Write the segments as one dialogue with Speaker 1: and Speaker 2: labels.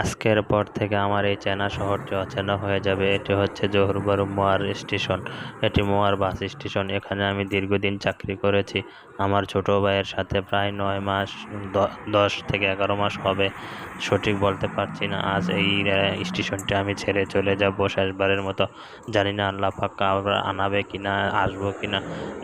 Speaker 1: আজকের পর থেকে আমার এই চেনা শহরটি অচেনা হয়ে যাবে। এটি হচ্ছে জহুরবারু মোয়ার স্টেশন। এটি মোয়ার বাস স্টেশন। এখানে আমি দীর্ঘদিন চাকরি করেছি। আমার ছোট ভাইয়ের সাথে প্রায় নয় মাস দশ থেকে এগারো মাস হবে। সঠিক বলতে পারছি না। আজ এই স্টেশনটি আমি ছেড়ে চলে যাব শেষবারের মতো। জানি না আল্লাহ পাক্কা আনাবে কি না আসব কি না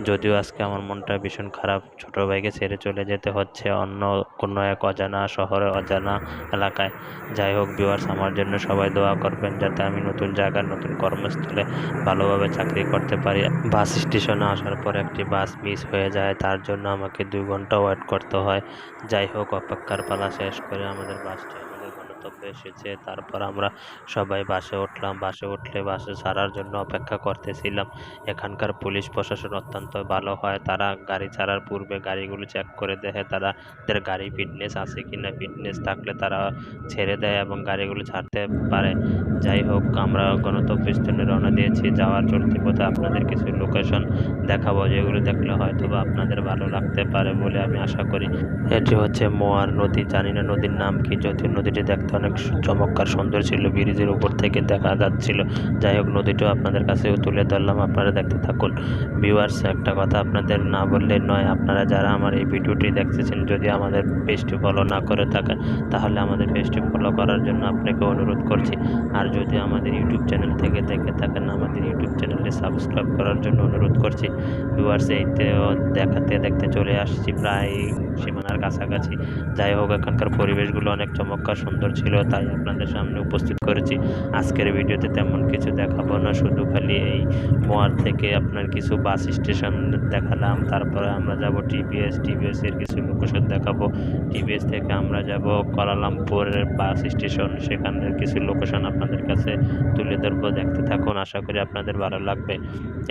Speaker 1: যদিও আজকে আমার মনটা ভীষণ খারাপ। ছোট ভাইকে ছেড়ে চলে যেতে হচ্ছে অন্য কোনো এক অজানা শহরে, অজানা এলাকায়। যাই হোক ভিউয়ার্স আমার জন্য সবাই দোয়া করবেন যাতে আমি নতুন জায়গার নতুন কর্মস্থলে ভালোভাবে চাকরি করতে পারি। বাস স্টেশনে আসার পর একটি বাস মিস হয়ে যায়, তার জন্য আমাকে দুই ঘণ্টা ওয়েট করতে হয়। যাই হোক, অপেক্ষার পালা শেষ করে আমাদের বাসটি গন্তব্যে এসেছে। তারপর আমরা সবাই বাসে উঠলাম। বাসে উঠলে বাসে ছাড়ার জন্য অপেক্ষা করতেছিলাম। এখানকার পুলিশ প্রশাসন অত্যন্ত ভালো হয়। তারা গাড়ি ছাড়ার পূর্বে গাড়িগুলো চেক করে দেখে তারা তাদের গাড়ি ফিটনেস আছে কি না ফিটনেস থাকলে তারা ছেড়ে দেয় এবং গাড়িগুলো ছাড়তে পারে। যাই হোক, আমরা গণতব্যস্থানে রওনা দিয়েছি। যাওয়ার চলতি পথে আপনাদের কিছু লোকেশন দেখাবো, যেগুলো দেখলে হয়তো বা আপনাদের ভালো লাগতে পারে বলে আমি আশা করি। এটি হচ্ছে মোয়ার নদী। জানি না নদীর নাম কি। যদিও নদীটি দেখতে অনেক চমৎকার সুন্দর ছিল, ব্রিজের উপর থেকে দেখা যাচ্ছিল। যাই হোক, নদীটিও আপনাদের কাছেও তুলে ধরলাম, আপনারা দেখতে থাকুন। ভিউয়ার্স একটা কথা আপনাদের না বললে নয়, আপনারা যারা আমার এই ভিডিওটি দেখতেছেন, যদি আমাদের পেজটি ফলো না করে থাকেন, তাহলে আমাদের পেজটি ফলো করার জন্য আপনাকে অনুরোধ করছি। আর যদি আমাদের ইউটিউব চ্যানেল থেকে দেখে থাকেন, আমাদের ইউটিউব চ্যানেলটি সাবস্ক্রাইব করার জন্য অনুরোধ করছি। ভিউয়ার্স এইতেও দেখাতে দেখতে চলে আসছি, প্রায় সীমানার কাছাকাছি। যাই হোক, এখানকার পরিবেশগুলো অনেক চমৎকার সুন্দর ছিল, তাই আপনাদের সামনে উপস্থিত করেছি। আজকের ভিডিওতে তেমন কিছু দেখাবো না, শুধু খালি এই মোয়ার থেকে আপনার কিছু বাস স্টেশন দেখালাম, তারপরে আমরা যাব টিভিএস টিভিএস এর কিছু লোকেশন দেখাবো। টিভিএস থেকে আমরা যাব কোয়ালালামপুরের বাস স্টেশন, সেখানের কিছু লোকেশন আপনাদের কাছে তুলে ধরবো, দেখতে থাকুন, আশা করি আপনাদের ভালো লাগবে।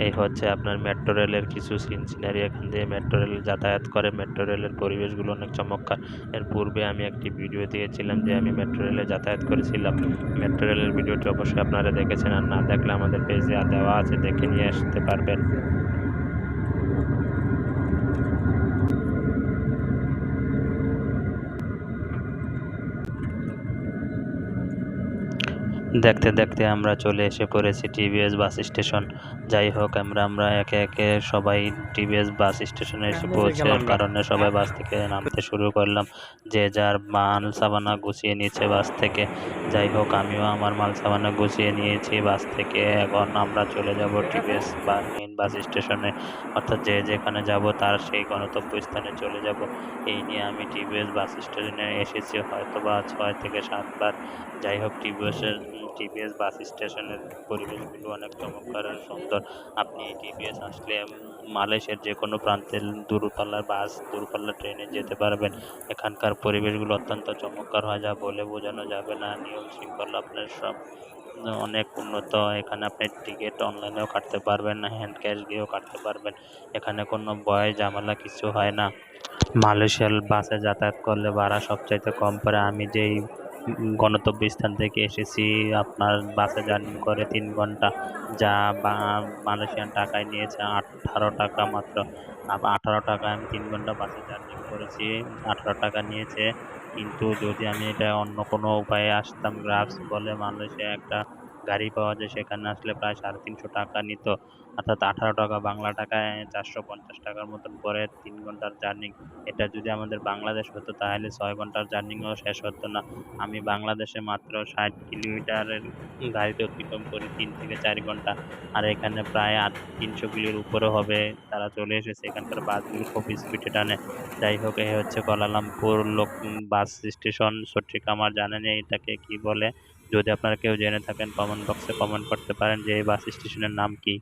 Speaker 1: এই হচ্ছে আপনার মেট্রো রেলের কিছু সিন সিনারি এখান দিয়ে মেট্রো রেল যাতায়াত করে। মেট্রো রেলের পরিবেশগুলো অনেক চমৎকার। এর পূর্বে আমি একটি ভিডিও দিয়েছিলাম যে আমি মেট্রো রেলে যাতায়াত করেছিলাম। মেট্রো রেলের ভিডিওটি অবশ্যই আপনারা দেখেছেন। আর না দেখলে আমাদের পেজে দেওয়া আছে, দেখে নিয়ে আসতে পারবেন। দেখতে দেখতে আমরা চলে এসে পড়েছি টিভিএস বাস স্টেশন। যাই হোক আমরা আমরা একে একে সবাই টিভিএস বাস স্টেশনে এসে পৌঁছার কারণে সবাই বাস থেকে নামতে শুরু করলাম। যে যার মাল সাবানা গুছিয়ে নিয়েছে বাস থেকে। যাই হোক আমিও আমার মাল সাবানা গুছিয়ে নিয়েছি বাস থেকে। এখন আমরা চলে যাব টিভিএস বা মেন বাস স্টেশনে। অর্থাৎ যে যেখানে যাব তার সেই গন্তব্য স্থানে চলে যাব। এই নিয়ে আমি টিভিএস বাস স্টেশনে এসেছি হয়তো বা ছয় থেকে সাতবার। যাই হোক টিভিএসের টিভিএস বাস স্টেশনের পরিবেশগুলো অনেক চমৎকার সুন্দর। আপনি টিভিএস আসলে মালয়েশিয়ার যে কোনো প্রান্তের দূরপাল্লার বাস দূরপাল্লার ট্রেনে যেতে পারবেন। এখানকার পরিবেশগুলো অত্যন্ত চমৎকার হয়, যা বলে বোঝানো যাবে না। নিয়ম শৃঙ্খলা আপনার সব অনেক উন্নত। এখানে আপনি টিকিট অনলাইনেও কাটতে পারবেন হ্যান্ড ক্যাশ দিয়েও কাটতে পারবেন। এখানে কোনো ভয়, ঝামেলা কিছু হয় না। মালয়েশিয়ার বাসে যাতায়াত করলে ভাড়া সবচাইতে কম পড়ে। আমি যেই গন্তব্য স্থান থেকে এসেছি। আপনার বাসে জার্নি করে তিন ঘণ্টা। যা মালয়েশিয়ান টাকায় নিয়েছে আঠারো টাকা মাত্র। আঠারো টাকা আমি তিন ঘণ্টা বাসে জার্নি করেছি। আঠারো টাকা নিয়েছে। কিন্তু যদি আমি এটা অন্য কোনো উপায়ে আসতাম, গ্রাফস বলে মালয়েশিয়া একটা গাড়ি পাওয়া যায়, সেখানে আসলে প্রায় সাড়ে তিনশো টাকা নিত। অর্থাৎ আঠারো টাকা, বাংলা টাকায় চারশো পঞ্চাশ টাকার মতন পরে তিন ঘণ্টার জার্নি এটা যদি আমাদের বাংলাদেশ হতো, তাহলে ছয় ঘণ্টার জার্নিও শেষ হতো না। আমি বাংলাদেশে মাত্র ষাট কিলোমিটারের গাড়িতে অতিক্রম করি তিন থেকে চার ঘণ্টা। আর এখানে প্রায় আট তিনশো কিলোর উপরে হবে, তারা চলে এসেছে এখানকার বাসগুলো খুব স্পিডে টানে। যাই হোক, এ হচ্ছে কলালামপুর লোক বাস স্টেশন, সঠিক আমার জানা নেই এটাকে কি বলে। যদি আপনারা কেউ জেনে থাকেন কমেন্ট বক্সে কমেন্ট করতে পারেন যে এই বাস স্টেশনের নাম কি।